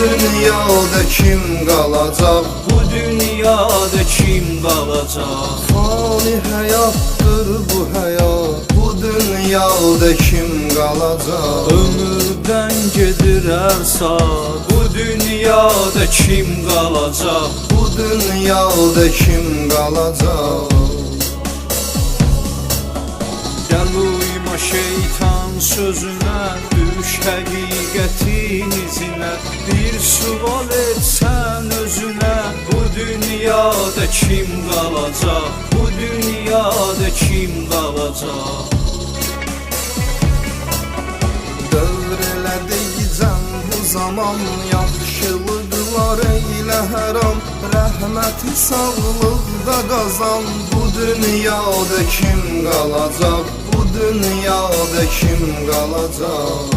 dünyada kim qalacaq Bu dünyada kim qalacaq Fani həyatdır bu həyat Bu dünyada kim qalacaq Ömürdən gedir hər saat. Bu dünyada kim qalacaq Bu dünyada kim qalacaq şeytan sözünə Düş həqiqətin izinə Bir sual etsən özünə Bu dünyada kim qalacaq Bu dünyada kim qalacaq Dövr elədikcəm bu zaman Yaxşılıqlar eylə hər an. Rəhməti sağlıqda qazan Bu dünyada kim qalacaq dünyada kim qalacaq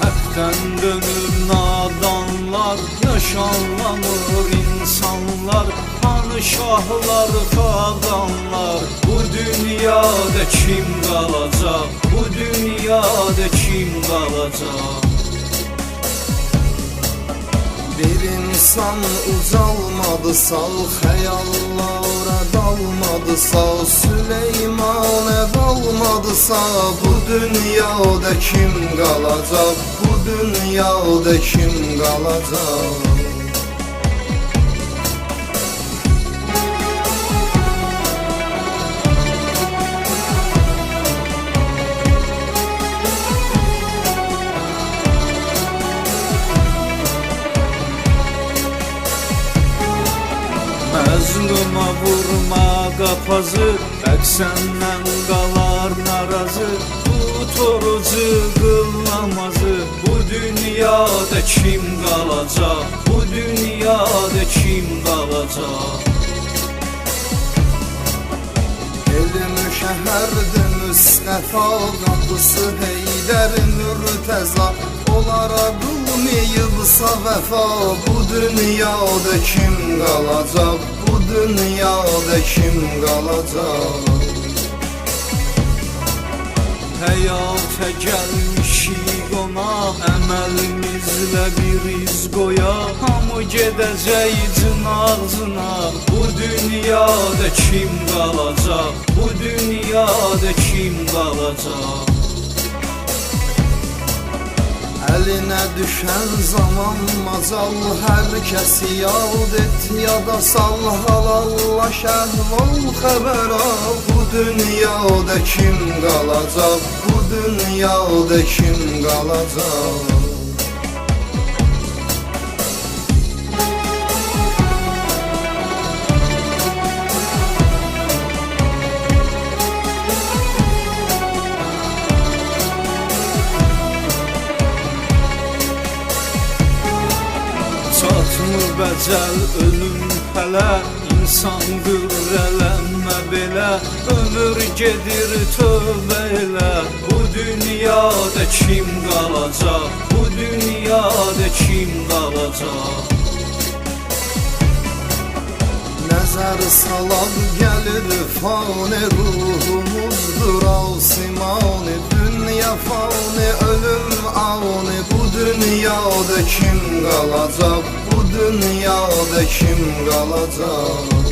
Həkdən dönür nadanlar Yaşanlanır insanlar Hanı şahlar, xaqanlar Bu dünyada kim qalacaq Bu dünyada kim qalacaq Bir insan ucalmadı sağ Xəyallara dalmadı sağ Süleymanə qalmadı sağ Bu dünyada kim qalacaq Bu dünyada kim qalacaq Məzluma vurma qapazı Bək səndən qalar narazı Tut orucu qıl namazı Bu dünyada kim qalacaq Bu dünyada kim qalacaq Elm şəhərdir Müstəfa Qapısı Heydər Mürtəza Onlara qılmayıbsa vəfa Bu dünyada kim qalacaq dünyada kim qalacaq Həyata gəlmişik ona Əməlimizlə bir iz qoya Hamı gedəcək ağzına Bu dünyada kim qalacaq Bu dünyada kim qalacaq Əlinə düşən zaman macal Hər kəsi yad et yada sal Halalla şəhval xəbər al Bu dünyada kim qalacaq Bu dünyada kim qalacaq bəcəl ölüm hələ İnsandır ələnmə belə Ömür gedir tövbə elə Bu dünyada kim qalacaq Bu dünyada kim qalacaq Nəzər salab gəlir fani ruhumuzdur. Asimani Dünya fani ölüm ani Bu dünyada kim qalacaq dünyada kim qalacaq